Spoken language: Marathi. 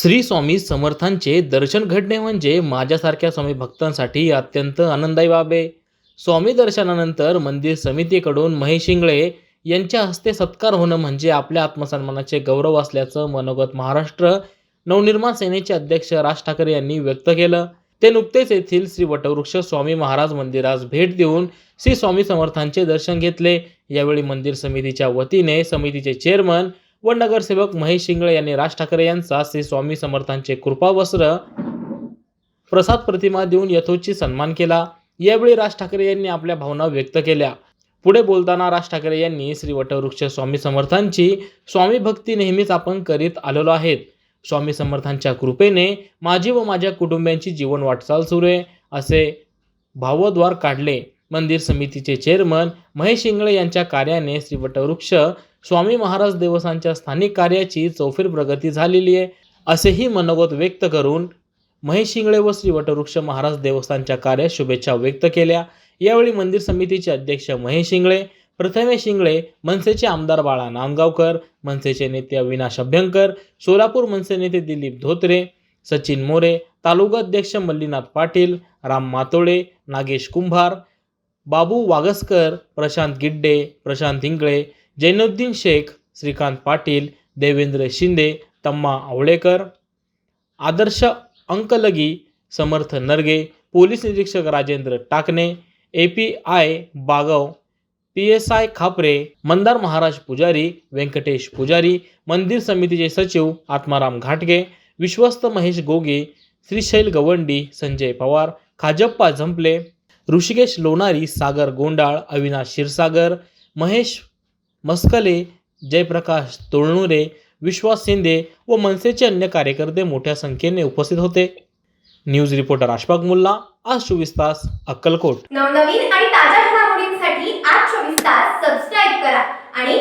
श्री स्वामी समर्थांचे दर्शन घडणे म्हणजे माझ्यासारख्या स्वामी भक्तांसाठी अत्यंत आनंदायी बाब आहे. स्वामी दर्शनानंतर मंदिर समितीकडून महेश इंगळे यांच्या हस्ते सत्कार होणं म्हणजे आपल्या आत्मसन्मानाचे गौरव असल्याचं मनोगत महाराष्ट्र नवनिर्माण सेनेचे अध्यक्ष राज ठाकरे यांनी व्यक्त केलं. ते नुकतेच येथील श्री वटवृक्ष स्वामी महाराज मंदिरास भेट देऊन श्री स्वामी समर्थांचे दर्शन घेतले. यावेळी मंदिर समितीच्या वतीने समितीचे चेअरमन व नगरसेवक महेश शिंगळे यांनी राज ठाकरे यांचा श्री स्वामी समर्थांचे कृपावस्त्र प्रसाद प्रतिमा देऊन यथोचित सन्मान केला. यावेळी राज ठाकरे यांनी आपल्या भावना व्यक्त केल्या. पुढे बोलताना राज ठाकरे यांनी श्री वटवृक्ष स्वामी समर्थांची स्वामी भक्ती नेहमीच आपण करीत आलेलो आहेत. स्वामी समर्थांच्या कृपेने माझी व माझ्या कुटुंबियांची जीवन वाटचाल सुरू आहे असे भावद्वार काढले. मंदिर समितीचे चेअरमन महेश शिंगळे यांच्या कार्याने श्री वटवृक्ष स्वामी महाराज देवस्थानच्या स्थानिक कार्याची चौफेर प्रगती झालेली आहे असेही मनोगत व्यक्त करून महेश शिंगळे व श्री वटवृक्ष महाराज देवस्थानच्या कार्यात शुभेच्छा व्यक्त केल्या. यावेळी मंदिर समितीचे अध्यक्ष महेश शिंगळे प्रथमेश शिंगळे मनसेचे आमदार बाळा नांदगावकर मनसेचे नेते अविनाश अभ्यंकर सोलापूर मनसे नेते दिलीप धोत्रे सचिन मोरे तालुका अध्यक्ष मल्लीनाथ पाटील राम मातोळे नागेश कुंभार बाबू वागसकर प्रशांत गिड्डे प्रशांत हिंगळे जैनुद्दीन शेख श्रीकांत पाटील देवेंद्र शिंदे तम्मा आवळेकर आदर्श अंकलगी समर्थ नरगे पोलीस निरीक्षक Rajendra Takane A P I Bagav P S I Khapre Mandar Maharaj Pujari Vyankatesh Pujari मंदिर समितीचे सचिव आत्माराम घाटगे विश्वस्त महेश गोगे श्रीशैल गवंडी संजय पवार खाजप्पा झंपले ऋषिकेश लोणारी सागर गोंडाळ अविनाश क्षीरसागर महेश मस्कले जयप्रकाश तोळणुरे विश्वास शिंदे व मनसेचे अन्य कार्यकर्ते मोठ्या संख्येने उपस्थित होते. न्यूज रिपोर्टर अशफाक मुल्ला आज चोवीस तास अक्कलकोट. नवनवीन आणि ताज्या घडामोडींसाठी आज चोवीस तास सबस्क्राईब करा आणि